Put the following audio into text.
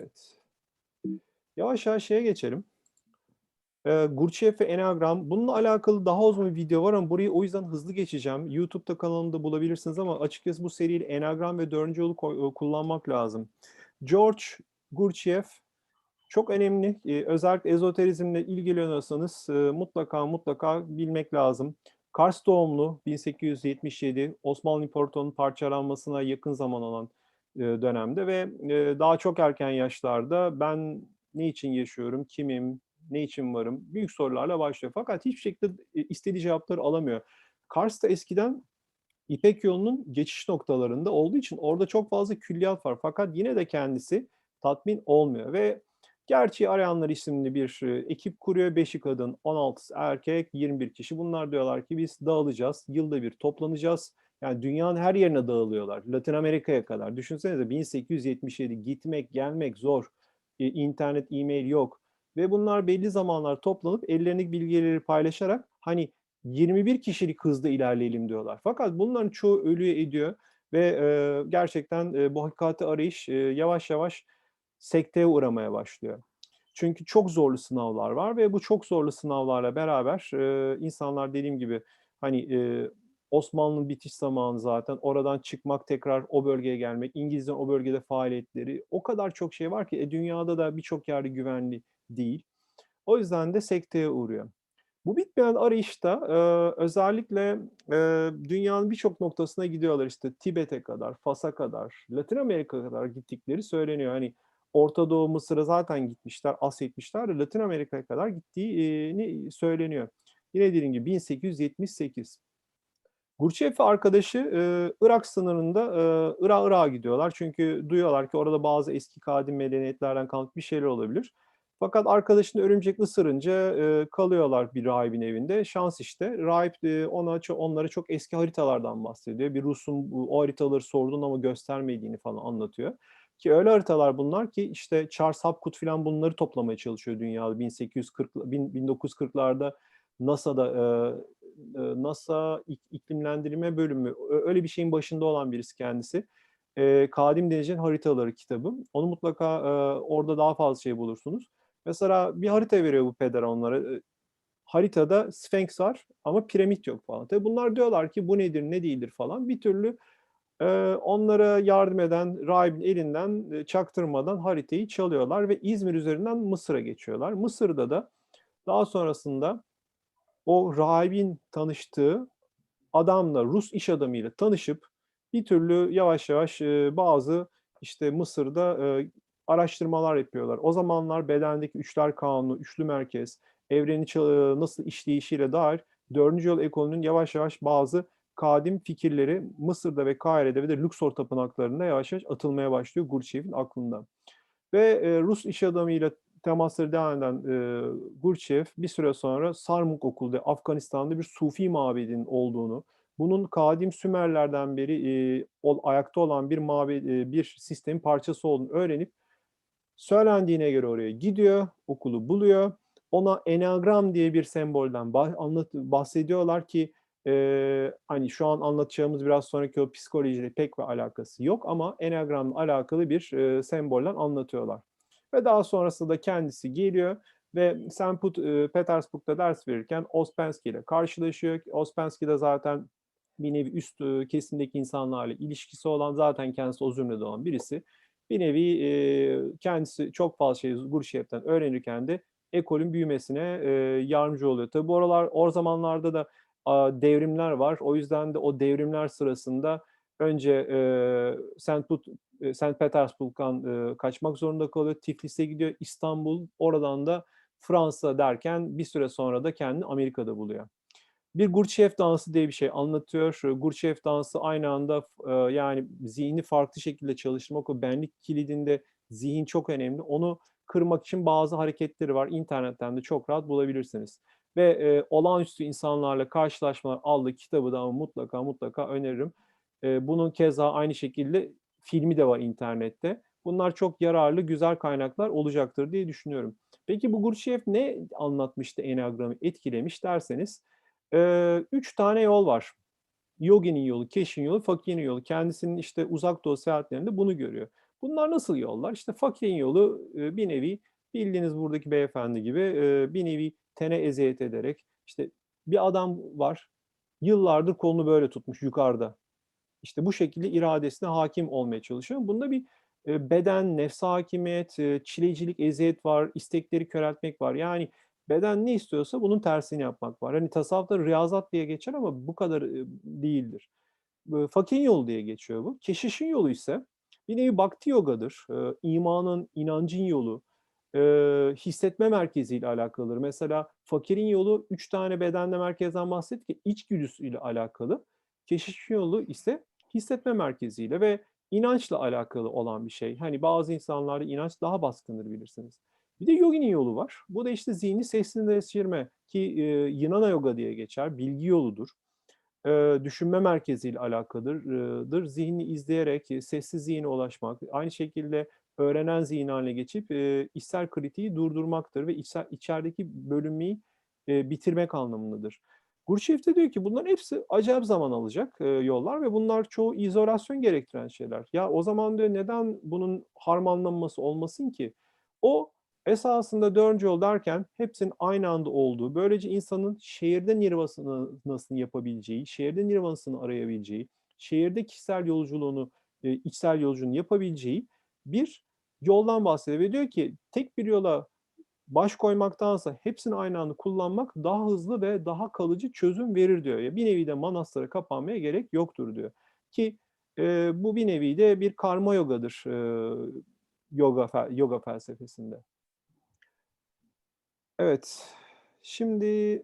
Evet. Yavaş yavaş şeye geçelim. Eee, Gurdjieff ve Enneagram. Bununla alakalı daha uzun bir video var ama burayı o yüzden hızlı geçeceğim. YouTube'da kanalımda bulabilirsiniz ama açıkçası bu seriyle Enneagram ve 4. yolu koy kullanmak lazım. George Gurdjieff çok önemli. Eee, özellikle ezoterizmle ilgileniyorsanız, eee, mutlaka mutlaka bilmek lazım. Kars doğumlu, 1877, Osmanlı İmparatorluğu'nun parçalanmasına yakın zaman olan, dönemde ve, eee, daha çok erken yaşlarda ben ne için yaşıyorum, kimim, ne için varım? Büyük sorularla başlıyor. Fakat hiçbir şekilde, eee, istediği cevapları alamıyor. Kars da eskiden İpek Yolu'nun geçiş noktalarında olduğu için orada çok fazla külliyat var. Fakat yine de kendisi tatmin olmuyor ve Gerçeği Arayanlar isimli bir, ekip kuruyor. 5'i kadın, 16'sı erkek, 21 kişi. Bunlar diyorlar ki biz dağılacağız, yılda bir toplanacağız. Yani dünyanın her yerine dağılıyorlar. Latin Amerika'ya kadar. Düşünsenize 1877 gitmek, gelmek zor. İii, internet, e-mail yok ve bunlar belli zamanlar toplanıp ellerindeki bilgileri paylaşarak hani 21 kişilik hızda ilerleyelim diyorlar. Fakat bunların çoğu ölüyor, ediyor ve, eee, gerçekten, eee, bu hakikati arayış, eee, yavaş yavaş sekteye uğramaya başlıyor. Çünkü çok zorlu sınavlar var ve bu çok zorlu sınavlarla beraber, eee, insanlar dediğim gibi hani, eee, Osmanlı'nın bitiş zamanı zaten. Oradan çıkmak, tekrar o bölgeye gelmek, İngilizlerin o bölgede faaliyetleri, o kadar çok şey var ki, e, dünyada da birçok yerde güvenli değil. O yüzden de sekteye uğruyor. Bu bitmeyen arayışta, eee, özellikle, eee, dünyanın birçok noktasına gidiyorlar. İşte Tibet'e kadar, Fas'a kadar, Latin Amerika'ya kadar gittikleri söyleniyor. Hani Orta Doğu, Mısır'a zaten gitmişler, Asya'ya gitmişler de Latin Amerika'ya kadar gittiği, eee, ni söyleniyor. Yine dediğim gibi 1878. Gurdjieff ve arkadaşı, eee, Irak sınırında, eee, Irak'a Irak'a gidiyorlar. Çünkü duyuyorlar ki orada bazı eski kadim medeniyetlerden kalmış bir şeyler olabilir. Fakat arkadaşını örümcek ısırınca, eee, kalıyorlar bir rahibin evinde. Şans işte. Rahip, eee, ona onlara çok eski haritalardan bahsediyor. Bir Rus'un o haritaları sorduğunu ama göstermediğini falan anlatıyor. Ki öyle haritalar bunlar ki işte Charles Hapgood filan bunları toplamaya çalışıyor dünyada 1840 bin 1940'larda NASA'da, eee, NASA İk İklimlendirme Bölümü, öyle bir şeyin başında olan birisi kendisi. Eee, Kadim Denizci'nin Haritaları kitabı. Onu mutlaka, eee, orada daha fazla şey bulursunuz. Mesela bir harita veriyor bu peder onlara. Eee, haritada Sfenks var ama piramit yok falan. Tabii bunlar diyorlar ki bu nedir, ne değildir falan. Bir türlü, eee, onlara yardım eden rahibin elinden, eee, çaktırmadan haritayı çalıyorlar ve İzmir üzerinden Mısır'a geçiyorlar. Mısır'da da daha sonrasında o rahibin tanıştığı adamla, Rus iş adamıyla tanışıp bir türlü yavaş yavaş, eee, bazı işte Mısır'da, eee, araştırmalar yapıyorlar. O zamanlar bedendeki üçler kanunu, üçlü merkez, evrenin nasıl işleyişiyle dair 4. yol ekolünün yavaş yavaş bazı kadim fikirleri Mısır'da ve Kahire'de ve de Luxor tapınaklarında yavaş yavaş atılmaya başlıyor Gurdjieff'in aklında. Ve, eee, Rus iş adamıyla temasları devam eden, eee, Gurdjieff bir süre sonra Sarmuk Okulu'da Afganistan'da bir Sufi mabedinin olduğunu, bunun kadim Sümerlerden beri, eee, ol ayakta olan bir mabe eee, bir sistemin parçası olduğunu öğrenip söylendiğine göre oraya gidiyor, okulu buluyor. Ona Enneagram diye bir sembolden bah anlat bahsediyorlar ki, eee, hani şu an anlatacağımız biraz sonraki o psikolojiyle pek bir alakası yok ama Enneagram'la alakalı bir, eee, sembolden anlatıyorlar. Ve daha sonrasında da kendisi geliyor ve St. Eee, Petersburg'da ders verirken Ouspensky ile karşılaşıyor. Ouspensky de zaten bir nevi üst, ııı, kesimdeki insanlarla ilişkisi olan, zaten kendisi o zümrede olan birisi. Bir nevi, eee, kendisi çok fazla şey Gurdjieff'ten öğrenirken de ekolün büyümesine, eee, yardımcı oluyor. Tabii bu aralar o zamanlarda da, aaa, devrimler var. O yüzden de o devrimler sırasında önce, eee, St. Put St. Petersburg'dan, eee, kaçmak zorunda kalıyor. Tiflis'e gidiyor, İstanbul, oradan da Fransa derken bir süre sonra da kendini Amerika'da buluyor. Bir Gurdjieff dansı diye bir şey anlatıyor. Gurdjieff dansı aynı anda eee, yani zihni farklı şekilde çalıştırmak, o benlik kilidinde zihin çok önemli. Onu kırmak için bazı hareketleri var. İnternetten de çok rahat bulabilirsiniz. Ve, eee, Olağanüstü İnsanlarla Karşılaşmalar adlı kitabı da mutlaka mutlaka öneririm. Eee, bunun keza aynı şekilde filmi de var internette. Bunlar çok yararlı, güzel kaynaklar olacaktır diye düşünüyorum. Peki bu Gurdjieff ne anlatmıştı Enneagram'ı etkilemiş derseniz, 3 tane yol var. Yoginin yolu, Keş'in yolu, Fakir'in yolu. Kendisinin işte Uzak Doğu seyahatlerinde bunu görüyor. Bunlar nasıl yollar? İşte fakirin yolu e, bir nevi bildiğiniz buradaki beyefendi gibi e, bir nevi tene eziyet ederek işte bir adam var yıllardır kolunu böyle tutmuş yukarıda. İşte bu şekilde iradesine hakim olmaya çalışıyor. Bunda bir e, beden, nefse hakimiyet, e, çilecilik, eziyet var, istekleri köreltmek var. Yani beden ne istiyorsa bunun tersini yapmak var. Hani tasavvufta riyazat diye geçer ama bu kadar e, değildir. Fakirin yolu diye geçiyor bu. Keşişin yolu ise bir nevi bhakti yogadır. İmanın, inancın yolu. Hissetme merkeziyle alakalıdır. Mesela fakirin yolu üç tane bedenle merkezden bahsettik. İçgüdüsüyle alakalı. Keşişin yolu ise hissetme merkeziyle ve inançla alakalı olan bir şey. Hani bazı insanlarda inanç daha baskındır bilirsiniz. Bir de yoginin yolu var. Bu da işte zihni sessinleştirme ki e, Yinana yoga diye geçer. Bilgi yoludur. E, düşünme merkeziyle alakalıdır. Zihni izleyerek e, sessiz zihne ulaşmak. Aynı şekilde öğrenen zihin haline geçip e, içsel kritiği durdurmaktır ve içsel, içerideki bölünmeyi e, bitirmek anlamındadır. Gurdjieff de diyor ki bunların hepsi acayip zaman alacak e, yollar ve bunlar çoğu izolasyon gerektiren şeyler. Ya o zaman diyor neden bunun harmanlanması olmasın ki? O esasında dördüncü yol derken hepsinin aynı anda olduğu, böylece insanın şehirde nirvanasını yapabileceği, şehirde nirvanasını arayabileceği, şehirde kişisel yolculuğunu, e, içsel yolculuğunu yapabileceği bir yoldan bahsediyor ve diyor ki tek bir yola baş koymaktansa hepsini aynı anda kullanmak daha hızlı ve daha kalıcı çözüm verir diyor. Ya bir nevi de manastıra kapanmaya gerek yoktur diyor. Ki e, bu bir nevi de bir karma yogadır e, yoga yoga felsefesinde. Evet. Şimdi